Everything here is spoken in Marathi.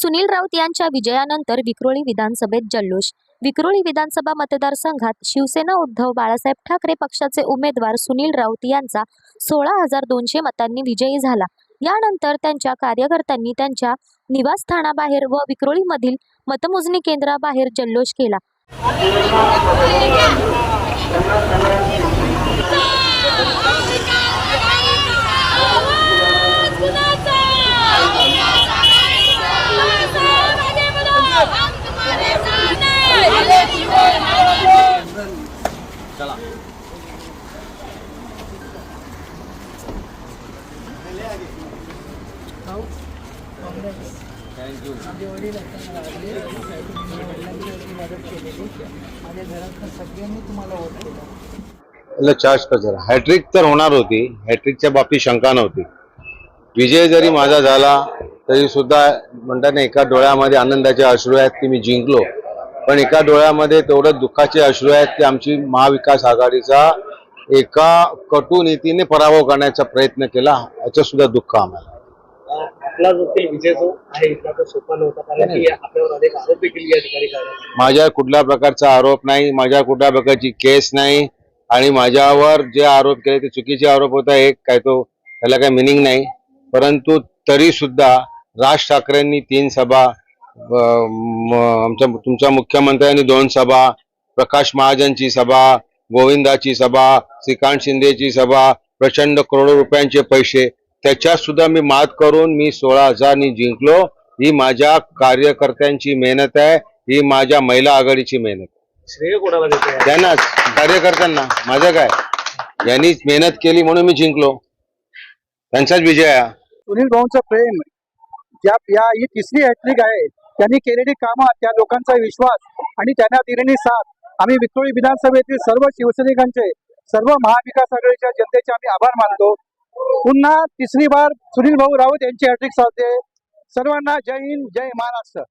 सुनील राऊत यांच्या विजयानंतर विक्रोळी विधानसभेत जल्लोष. विक्रोळी विधानसभा मतदारसंघात शिवसेना उद्धव बाळासाहेब ठाकरे पक्षाचे उमेदवार सुनील राऊत यांचा सोळा हजार दोनशे मतांनी विजयी झाला. यानंतर त्यांच्या कार्यकर्त्यांनी त्यांच्या निवासस्थानाबाहेर व विक्रोळीमधील मतमोजणी केंद्राबाहेर जल्लोष केला. माझे वडील असताना लागले. माझ्या वडिलांनी मदत केलेली. माझ्या घरातनं सगळ्यांनी तुम्हाला वोट केलं ल चार्ज कर जरा हॅट्रिक तर होणार होती. हॅट्रिकच्या बाबतीत शंका नव्हती. विजय जरी माझा झाला तरी सुद्धा म्हणतात ना एका डोळ्यामध्ये आनंदाचे अश्रू आहेत की मी जिंकलो. पण एका डोळ्यामध्ये तेवढं दुःखाचे अश्रू आहेत की आमची महाविकास आघाडीचा एका कटू नीतीने पराभव करण्याचा प्रयत्न केला याचं सुद्धा दुःख आम्हाला. आपला जो काही विजय जो आहे इथला तो सोपा नव्हता कारण की आपल्यावर अनेक आरोप देखील या ठिकाणी करण्यात आले. माझ्या कुठल्या प्रकारचा आरोप नाही माझ्या कुठल्या प्रकारची केस नाही आणि माझ्यावर जे आरोप केले ते चुकीचे आरोप होता एक काय तो त्याला काही मिनिंग नाही परंतु तरी सुद्धा राज ठाकरेंनी तीन सभा अं, म- आमच्या तुमच्या मुख्यमंत्र्यांनी दोन सभा प्रकाश महाजनची सभा गोविंदाची सभा श्रीकांत शिंदेची सभा प्रचंड करोडो रुपयांचे पैसे त्याच्यात सुद्धा मी मात करून मी सोळा हजारनी जिंकलो. ही माझ्या कार्यकर्त्यांची मेहनत आहे. ही माझ्या महिला आघाडीची मेहनत आहे. श्रेय कोणाला देते त्यांनाच कार्यकर्त्यांना. माझं काय? यांनी मेहनत केली म्हणून मी जिंकलो. त्यांचाच विजय आहे. सुनील भाऊंचं प्रेम ज्या या ही तिसरी हॅट्रिक आहे. त्यांनी केलेली कामं त्या लोकांचा विश्वास आणि त्यांना दिलेली साथ. आम्ही विक्रोळी विधानसभेतील सर्व शिवसैनिकांचे सर्व महाविकास आघाडीच्या जनतेचे आम्ही आभार मानतो. पुन्हा तिसरी बार सुनील भाऊ राऊत यांची हॅट्रिक साधते. सर्वांना जय हिंद जय महाराष्ट्र.